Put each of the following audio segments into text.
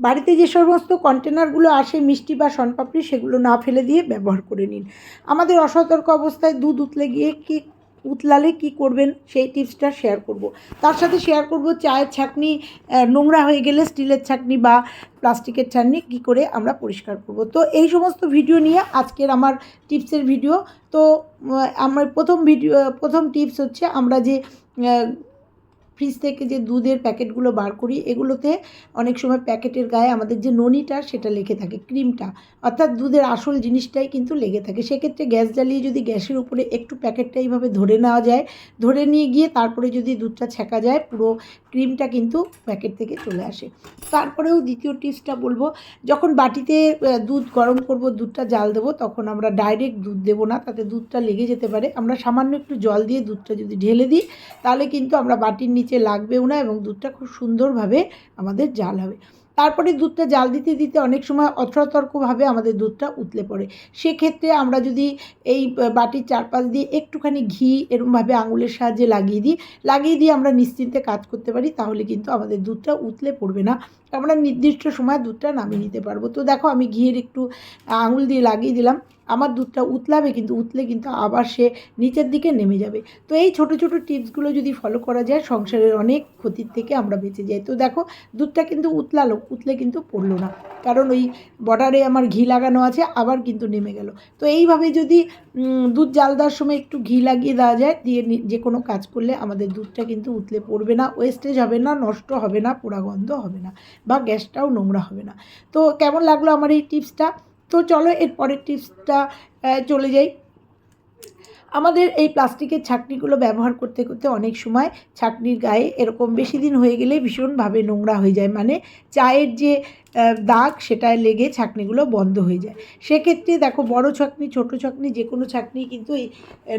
বাড়িতে যে সমস্ত কন্টেনারগুলো আসে, মিষ্টি বা শনপাপড়ি, সেগুলো না ফেলে দিয়ে ব্যবহার করে নিন। আমাদের অসতর্ক অবস্থায় দুধ উতলে গিয়ে কি উতলালে কি করবেন, সেই টিপসটা শেয়ার করব। তার সাথে শেয়ার করব চায়ের ছাকনি নোংরা হয়ে গেলে স্টিলের ছাকনি বা প্লাস্টিকের ছাকনি কী করে আমরা পরিষ্কার করব। তো এই সমস্ত ভিডিও নিয়ে আজকের আমার টিপসের ভিডিও তো আমার প্রথম ভিডিও প্রথম টিপস হচ্ছে আমরা যে ফ্রিজ থেকে যে দুধের প্যাকেটগুলো বার করি, এগুলোতে অনেক সময় প্যাকেটের গায়ে আমাদের যে ননিটা, সেটা লেগে থাকে, ক্রিমটা। অর্থাৎ দুধের আসল জিনিসটাই কিন্তু লেগে থাকে। সেক্ষেত্রে গ্যাস জ্বালিয়ে যদি গ্যাসের উপরে একটু প্যাকেটটা এইভাবে ধরে নেওয়া যায়, ধরে নিয়ে গিয়ে তারপরে যদি দুধটা ছেঁকা যায়, পুরো ক্রিমটা কিন্তু প্যাকেট থেকে চলে আসে। তারপরেও দ্বিতীয় টিপসটা বলব, যখন বাটিতে দুধ গরম করব, দুধটা জাল দেবো, তখন আমরা ডাইরেক্ট দুধ দেবো না, তাতে দুধটা লেগে যেতে পারে। আমরা সামান্য একটু জল দিয়ে দুধটা যদি ঢেলে দিই, তাহলে কিন্তু আমরা বাটির নিচে লাগবেও না এবং দুধটা খুব সুন্দরভাবে আমাদের জাল হবে। তারপরে দুধটা জাল দিতে দিতে অনেক সময় অতর্কভাবে আমাদের দুধটা উতলে পড়ে। সেক্ষেত্রে আমরা যদি এই বাটির চারপাশ দিয়ে একটুখানি ঘি এরমভাবে আঙুলের সাহায্যে লাগিয়ে দিই, লাগিয়ে দিয়ে আমরা নিশ্চিন্তে কাজ করতে পারি, তাহলে কিন্তু আমাদের দুধটা উতলে পড়বে না। আমরা নির্দিষ্ট সময় দুধটা নামিয়ে নিতে পারব। তো দেখো আমি ঘিয়ের একটু আঙুল দিয়ে লাগিয়ে দিলাম। আমার দুধটা উতলাবে কিন্তু উতলে কিন্তু আবার সে নিচের দিকে নেমে যাবে। তো এই ছোট ছোট টিপসগুলো যদি ফলো করা যায়, সংসারের অনেক ক্ষতির থেকে আমরা বেঁচে যাই। তো দেখো, দুধটা কিন্তু উতলালো, উতলে কিন্তু পড়ল না। কারণ ওই বর্ডারে আমার ঘি লাগানো আছে, আবার কিন্তু নেমে গেল। তো এইভাবে যদি দুধ জাল দেওয়ার সময় একটু ঘি লাগিয়ে দেওয়া যায়, দিয়ে যে কোনো কাজ করলে আমাদের দুধটা কিন্তু উতলে পড়বে না ওয়েস্টেজ হবে না, নষ্ট হবে না, পোড়া গন্ধ হবে না, বা গ্যাসটাও নোংরা হবে না। তো কেমন লাগল আমার এই টিপসটা? তো চলো এর পরের টিপসটা চলে যাই। আমাদের এই প্লাস্টিকের ছাকনিগুলো ব্যবহার করতে করতে অনেক সময় ছাকনির গায়ে এরকম বেশি দিন হয়ে গেলে ভীষণভাবে নোংরা হয়ে যায়। মানে চায়ের যে দাগ সেটায় লেগে ছাকনিগুলো বন্ধ হয়ে যায়। সেক্ষেত্রে দেখো বড় ছাকনি, ছোট ছাকনি, যে কোনো ছাকনি কিন্তু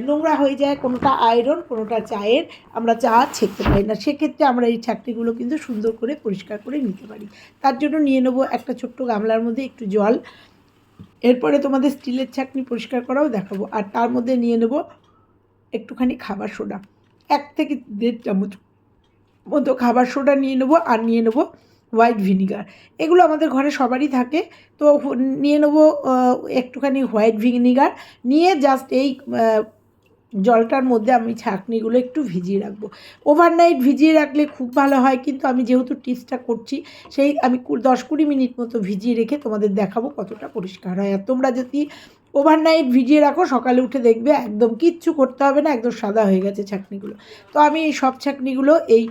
নোংরা হয়ে যায়। কোনোটা আয়রন, কোনোটা চায়ের। আমরা চা ছেঁকতে পারি না। সেক্ষেত্রে আমরা এই ছাকনিগুলো কিন্তু সুন্দর করে পরিষ্কার করে নিতে পারি। তার জন্য নিয়ে নেব একটা ছোট্ট গামলার মধ্যে একটু জল। এরপরে তোমাদের স্টিলের ছাকনি পরিষ্কার করাও দেখাবো। আর তার মধ্যে নিয়ে নেব একটুখানি খাবার সোডা। এক থেকে দেড় চামচ মতো খাবার সোডা নিয়ে নেব আর নিয়ে নেব হোয়াইট ভিনিগার। এগুলো আমাদের ঘরে সবারই থাকে। তো নিয়ে নেব একটুখানি হোয়াইট ভিনিগার। নিয়ে জাস্ট এই জলটার মধ্যে আমি ছাঁকনিগুলো একটু ভিজিয়ে রাখব। ওভারনাইট ভিজিয়ে রাখলে খুব ভালো হয়, কিন্তু আমি যেহেতু টিপসটা করছি, সেই আমি দশ কুড়ি মিনিট মতো ভিজিয়ে রেখে তোমাদের দেখাবো কতটা পরিষ্কার হয়। আর তোমরা যদি ওভারনাইট ভিজিয়ে রাখো, সকালে উঠে দেখবে একদম কিচ্ছু করতে হবে না, একদম সাদা হয়ে গেছে ছাকনিগুলো। তো আমি এই সব ছাকনিগুলো এই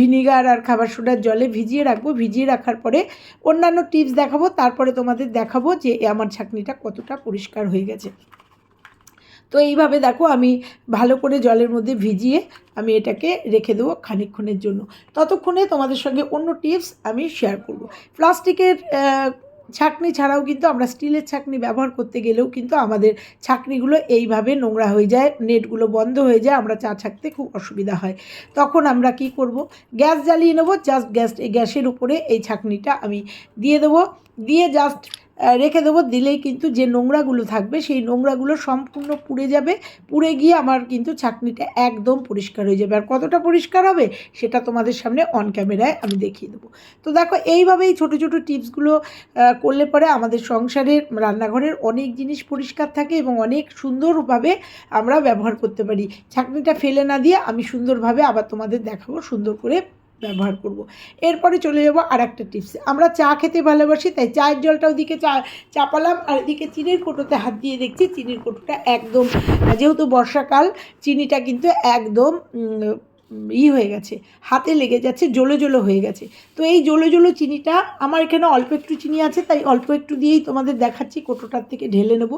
ভিনিগার আর খাবার সোডার জলে ভিজিয়ে রাখব। ভিজিয়ে রাখার পরে অন্যান্য টিপস দেখাবো, তারপরে তোমাদের দেখাবো যে আমার ছাকনিটা কতটা পরিষ্কার হয়ে গেছে। তো এইভাবে দেখো আমি ভালো করে জলের মধ্যে ভিজিয়ে আমি এটাকে রেখে দেবো খানিকক্ষণের জন্য। ততক্ষণে তোমাদের সঙ্গে অন্য টিপস আমি শেয়ার করব। প্লাস্টিকের ছাকনি ছাড়াও কিন্তু আমরা স্টিলের ছাকনি ব্যবহার করতে গেলেও কিন্তু আমাদের ছাকনিগুলো এইভাবে নোংরা হয়ে যায়, নেটগুলো বন্ধ হয়ে যায়, আমরা চা ছাকতে খুব অসুবিধা হয়। তখন আমরা কি করব? গ্যাস জ্বালিয়ে নেব জাস্ট গ্যাস গ্যাসের উপরে এই ছাকনিটা আমি দিয়ে দেবো। দিয়ে জাস্ট রেখে দেবো। দিলেই কিন্তু যে নোংরাগুলো থাকবে, সেই নোংরাগুলো সম্পূর্ণ পুড়ে যাবে। পুড়ে গিয়ে আমার কিন্তু ছাকনিটা একদম পরিষ্কার হয়ে যাবে। আর কতটা পরিষ্কার হবে, সেটা তোমাদের সামনে অন ক্যামেরায় আমি দেখিয়ে দেবো। তো দেখো, এইভাবেই ছোটো ছোটো টিপসগুলো করলে পরে আমাদের সংসারের, রান্নাঘরের অনেক জিনিস পরিষ্কার থাকে এবং অনেক সুন্দরভাবে আমরা ব্যবহার করতে পারি। ছাকনিটা ফেলে না দিয়ে আমি সুন্দরভাবে আবার তোমাদের দেখাবো সুন্দর করে ব্যবহার করব। এরপরে চলে যাব আর একটা টিপস। আমরা চা খেতে ভালোবাসি, তাই চায়ের জলটা ওদিকে চা, চাপালাম আর এদিকে চিনির কোটোতে হাত দিয়ে দেখছি চিনির কোটোটা একদম, যেহেতু বর্ষাকাল, চিনিটা কিন্তু একদম ই হয়ে গেছে, হাতে লেগে যাচ্ছে জলো জলো হয়ে গেছে। তো এই জলো জলো চিনিটা, আমার এখানে অল্প একটু চিনি আছে, তাই অল্প একটু দিয়েই তোমাদের দেখাচ্ছি, কোটোটার থেকে ঢেলে নেব।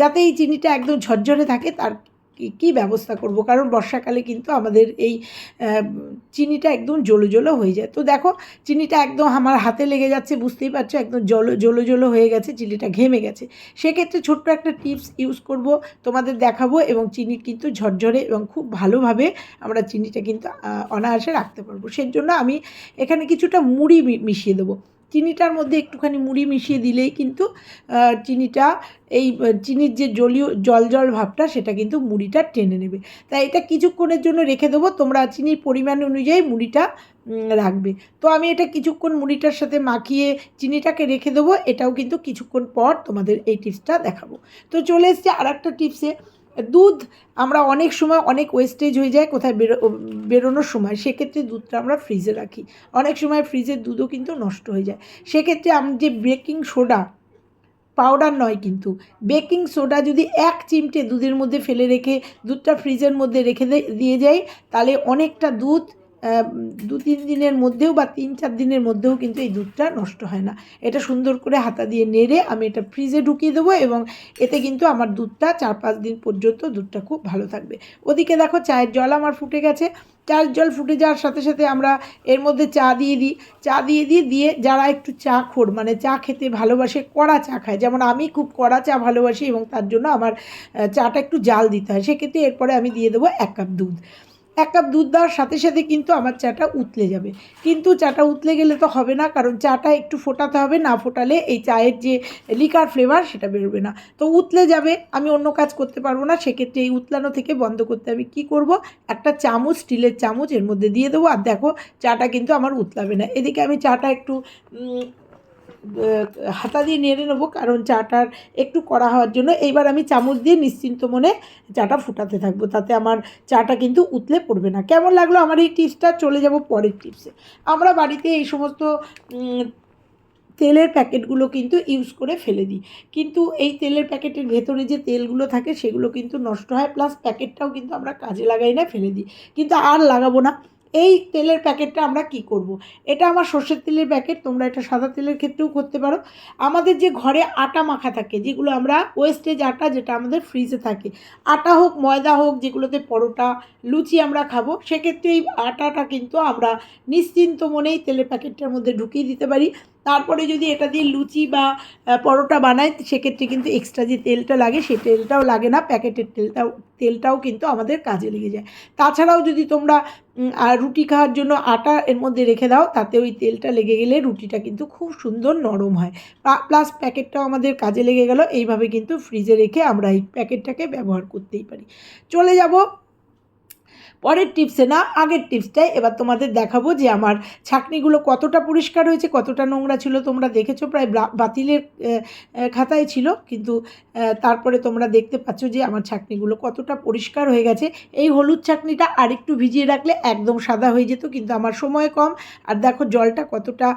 যাতে এই চিনিটা একদম ঝরঝরে থাকে, তার কি- ব্যবস্থা করব? কারণ বর্ষাকালে কিন্তু আমাদের এই চিনিটা একদম জলো জলো হয়ে যায়। তো দেখো, চিনিটা একদম আমার হাতে লেগে যাচ্ছে, বুঝতেই পারছ? একদম জলো জলো জলো হয়ে গেছে, চিনিটা ঘেমে গেছে। সেক্ষেত্রে ছোট্ট একটা টিপস ইউজ করব, তোমাদের দেখাবো এবং চিনি কিন্তু ঝরঝরে এবং খুব ভালোভাবে আমরা চিনিটা কিন্তু অনায়াসে রাখতে পারব। সেই জন্য আমি এখানে কিছুটা মুড়ি মিশিয়ে দেবো। চিনিটার মধ্যে একটুখানি মুড়ি মিশিয়ে দিলেই কিন্তু চিনিটা এই চিনির যে জলীয়, জল জল ভাবটা সেটা কিন্তু মুড়িটা টেনে নেবে। তাই এটা কিছুক্ষণের জন্য রেখে দেবো। তোমরা চিনির পরিমাণ অনুযায়ী মুড়িটা রাখবে। তো আমি এটা কিছুক্ষণ মুড়িটার সাথে মাখিয়ে চিনিটাকে রেখে দেবো। এটাও কিন্তু কিছুক্ষণ পর তোমাদের এই টিপসটা দেখাবো। তো চলে এসছে আর একটা টিপসে দুধ আমরা অনেক সময় অনেক ওয়েস্টেজ হয়ে যায় কোথায় বেরো বেরোনোর সময়, সেক্ষেত্রে দুধটা আমরা ফ্রিজে রাখি। অনেক সময় ফ্রিজের দুধও কিন্তু নষ্ট হয়ে যায়। সেক্ষেত্রে আমি যে বেকিং সোডা পাউডার নয় কিন্তু বেকিং সোডা যদি এক চিমটে দুধের মধ্যে ফেলে রেখে, দুধটা ফ্রিজের মধ্যে রেখে দিয়ে যাই, তাহলে অনেকটা দুধ দু তিন দিনের মধ্যেও বা তিন চার দিনের মধ্যেও কিন্তু এই দুধটা নষ্ট হয় না। এটা সুন্দর করে হাতা দিয়ে নেড়ে আমি এটা ফ্রিজে ঢুকিয়ে দেবো এবং এতে কিন্তু আমার দুধটা চার পাঁচ দিন পর্যন্ত দুধটা খুব ভালো থাকবে। ওদিকে দেখো চায়ের জল আমার ফুটে গেছে। চায়ের জল ফুটে যাওয়ার সাথে সাথে আমরা এর মধ্যে চা দিয়ে দিই। চা দিয়ে দিই, দিয়ে যারা একটু চা খোর মানে চা খেতে ভালোবাসে, কড়া চা খায়। যেমন আমি খুব কড়া চা ভালোবাসি এবং তার জন্য আমার চাটা একটু জাল দিতে হয়। সেক্ষেত্রে এরপরে আমি দিয়ে দেবো এক কাপ দুধ। এক কাপ দুধ দেওয়ার সাথে সাথে কিন্তু আমার চাটা উতলে যাবে। কিন্তু চাটা উতলে গেলে তো হবে না, কারণ চাটা একটু ফোটাতে হবে, না ফোটালে এই চায়ের যে লিকার ফ্লেভার সেটা বেরোবে না। তো উতলে যাবে, আমি অন্য কাজ করতে পারব না, সেক্ষেত্রে এই উতলানো থেকে বন্ধ করতে আমি কি করব? একটা চামচ, স্টিলের চামচ এর মধ্যে দিয়ে দেবো, আর দেখো চাটা কিন্তু আমার উতলাবে না। এদিকে আমি চাটা একটু হাতা দিয়ে নেড়ে নেব, কারণ চাটার একটু কড়া হওয়ার জন্য। এইবার আমি চামচ দিয়ে নিশ্চিন্ত মনে চাটা ফুটাতে থাকব, তাতে আমার চাটা কিন্তু উতলে পড়বে না। কেমন লাগল আমার এই টিপসটা চলে যাব পরের টিপসে আমরা বাড়িতে এই সমস্ত তেলের প্যাকেটগুলো কিন্তু ইউজ করে ফেলে দিই। কিন্তু এই তেলের প্যাকেটের ভেতরে যে তেলগুলো থাকে, সেগুলো কিন্তু নষ্ট হয়। প্লাস প্যাকেটটাও কিন্তু আমরা কাজে লাগাই না, ফেলে দিই। কিন্তু আর লাগাবো না। এই তেলের প্যাকেটটা আমরা কি করব। এটা আমার সর্ষের তেলের প্যাকেট, তোমরা এটা সাদা তেলের ক্ষেত্রেও করতে পারো। আমাদের যে ঘরে আটা মাখা থাকে, যেগুলো আমরা ওয়েস্টেজ আটা যেটা আমাদের ফ্রিজে থাকে, আটা হোক, ময়দা হোক, যেগুলোতে পরোটা, লুচি আমরা খাব, সেক্ষেত্রে এই আটাটা কিন্তু আমরা নিশ্চিন্ত মনেই তেলের প্যাকেটটার মধ্যে ঢুকিয়ে দিতে পারি। তারপরে যদি এটা দিয়ে লুচি বা পরোটা বানাই, সেক্ষেত্রে কিন্তু এক্সট্রা যে তেলটা লাগে সেই তেলটাও লাগে না, প্যাকেটের তেলটাও তেলটাও কিন্তু আমাদের কাজে লেগে যায়। তাছাড়াও যদি তোমরা আর রুটি খাওয়ার জন্য আটা এর মধ্যে রেখে দাও, তাতে ওই তেলটা লেগে গেলে রুটিটা কিন্তু খুব সুন্দর নরম হয়। প্লাস প্যাকেটটাও আমাদের কাজে লেগে গেল, এইভাবে কিন্তু ফ্রিজে রেখে আমরা এই প্যাকেটটাকে ব্যবহার করতেই পারি। চলে যাব পরের টিপসে না, আগের টিপসটাই এবার তোমাদের দেখাবো যে আমার ছাকনিগুলো কতটা পরিষ্কার হয়েছে, কতটা নোংরা ছিল, তোমরা দেখেছ, প্রায় বাতিলের খাতায় ছিল, কিন্তু তারপরে তোমরা দেখতে পাচ্ছ যে আমার ছাকনিগুলো কতটা পরিষ্কার হয়ে গেছে। এই হলুদ ছাকনিটা আরেকটু ভিজিয়ে রাখলে একদম সাদা হয়ে যেত, কিন্তু আমার সময় কম। আর দেখো জলটা কতটা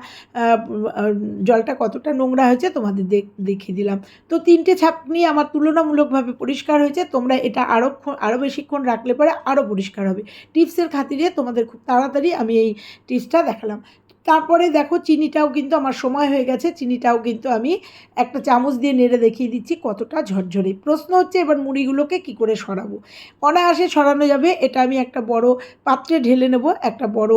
জলটা কতটা নোংরা হয়েছে, তোমাদের দেখ- দেখিয়ে দিলাম। তো তিনটে ছাকনি আমার তুলনামূলকভাবে পরিষ্কার হয়েছে, তোমরা এটা আরও আরও বেশিক্ষণ রাখলে পরে আরও পরিষ্কার হবে। টিপসের খাতিরে তোমাদের খুব তাড়াতাড়ি আমি এই টিপসটা দেখালাম। তারপরে দেখো চিনিটাও কিন্তু আমার সময় হয়ে গেছে, চিনিটাও কিন্তু আমি একটা চামচ দিয়ে নেড়ে দেখিয়ে দিচ্ছি কতটা ঝরঝরে। প্রশ্ন হচ্ছে এবার মুড়িগুলোকে কি করে সরাবো? অনায়াসে সরানো যাবে, এটা আমি একটা বড় পাত্রে ঢেলে নেব, একটা বড়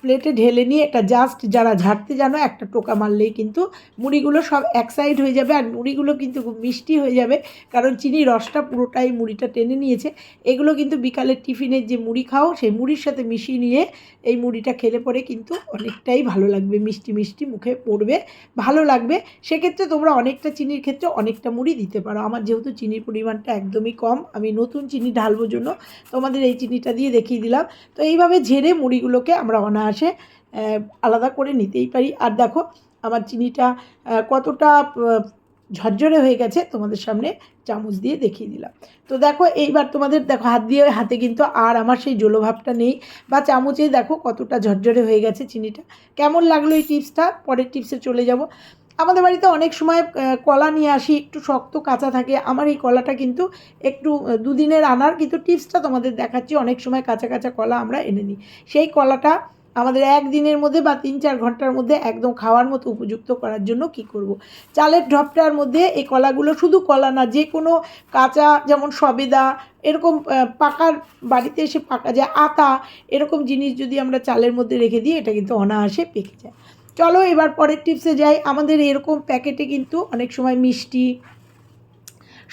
প্লেটে ঢেলে নিয়ে এটা জাস্ট যারা ঝাড়তে জানো, একটা টোকা মারলেই কিন্তু মুড়িগুলো সব এক সাইড হয়ে যাবে আর মুড়িগুলো কিন্তু খুব মিষ্টি হয়ে যাবে, কারণ চিনি রসটা পুরোটাই মুড়িটা টেনে নিয়েছে। এগুলো কিন্তু বিকালের টিফিনের যে মুড়ি খাও, সেই মুড়ির সাথে মিশিয়ে নিয়ে এই মুড়িটা খেলে পরে কিন্তু অনেকটাই ভালো লাগবে, মিষ্টি মিষ্টি মুখে পড়বে, ভালো লাগবে। সেক্ষেত্রে তোমরা অনেকটা চিনির ক্ষেত্রে অনেকটা মুড়ি দিতে পারো। আমার যেহেতু চিনির পরিমাণটা একদমই কম, আমি নতুন চিনি ঢালবো জন্য তোমাদের এই চিনিটা দিয়ে দেখিয়ে দিলাম। তো এইভাবে ঝেড়ে মুড়িগুলোকে আমরা অনায়াসে আলাদা করে নিতেই পারি। আর দেখো, আমার চিনিটা কতটা ঝরঝরে হয়ে গেছে, তোমাদের সামনে চামচ দিয়ে দেখিয়ে দিলাম। তো দেখো, এইবার তোমাদের দেখো, হাত দিয়ে, হাতে কিন্তু আর আমার সেই জলভাবটা নেই। বা চামচেই দেখো কতটা ঝরঝরে হয়ে গেছে চিনিটা। কেমন লাগল এই টিপসটা? পরের টিপসে চলে যাব। আমাদের বাড়িতে অনেক সময় কলা নিয়ে আসি, একটু শক্ত কাঁচা থাকে। আমার এই কলাটা কিন্তু একটু দুদিনের আনার কিন্তু টিপসটা তোমাদের দেখাচ্ছি। অনেক সময় কাঁচা কাঁচা কলা আমরা এনে নিই সেই কলাটা আমাদের একদিনের মধ্যে বা তিন চার ঘণ্টার মধ্যে একদম খাওয়ার মতো উপযুক্ত করার জন্য কি করব। চালের ঢপটার মধ্যে এই কলাগুলো শুধু কলা না, যে কোনো কাঁচা যেমন সবেদা, এরকম পাকার বাড়িতে এসে পাকা যায় আতা, এরকম জিনিস যদি আমরা চালের মধ্যে রেখে দিই, এটা কিন্তু অনায়াসে পেকে যায় চলো এবার পরের টিপসে যাই আমাদের এরকম প্যাকেটে কিন্তু অনেক সময় মিষ্টি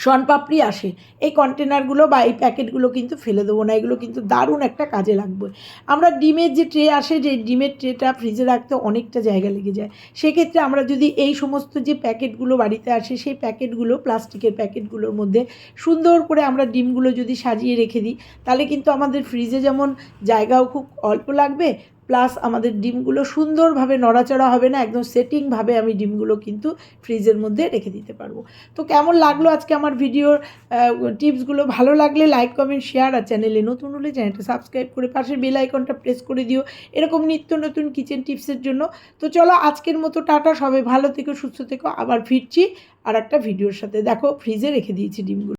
শনপাপড়ি আসে। এই কন্টেনারগুলো বা এই প্যাকেটগুলো কিন্তু ফেলে দেবো না, এগুলো কিন্তু দারুণ একটা কাজে লাগবে। আমরা ডিমের যে ট্রে আসে, যে ডিমের ট্রেটা ফ্রিজে রাখতে অনেকটা জায়গা লেগে যায়। সেক্ষেত্রে আমরা যদি এই সমস্ত যে প্যাকেটগুলো বাড়িতে আসে, সেই প্যাকেটগুলো প্লাস্টিকের প্যাকেটগুলোর মধ্যে সুন্দর করে আমরা ডিমগুলো যদি সাজিয়ে রেখে দিই, তাহলে কিন্তু আমাদের ফ্রিজে যেমন জায়গাও খুব অল্প লাগবে প্লাস আমাদের ডিমগুলো সুন্দরভাবে নড়াচড়া হবে না, একদম সেটিংভাবে আমি ডিমগুলো কিন্তু ফ্রিজের মধ্যে রেখে দিতে পারব। তো কেমন লাগল আজকে আমার ভিডিওর টিপসগুলো? ভালো লাগলে লাইক কমেন্ট শেয়ার আর চ্যানেলে নতুন হলে চ্যানেলটা সাবস্ক্রাইব করে পাশের বেল আইকনটা প্রেস করে দিও। এরকম নিত্য নতুন কিচেন টিপসের জন্য। তো চলো আজকের মতো টাটা, সবাই ভালো থেকো, সুস্থ থেকো। আবার ফিরছি আর একটা ভিডিওর সাথে। দেখো ফ্রিজে রেখে দিয়েছি ডিমগুলো।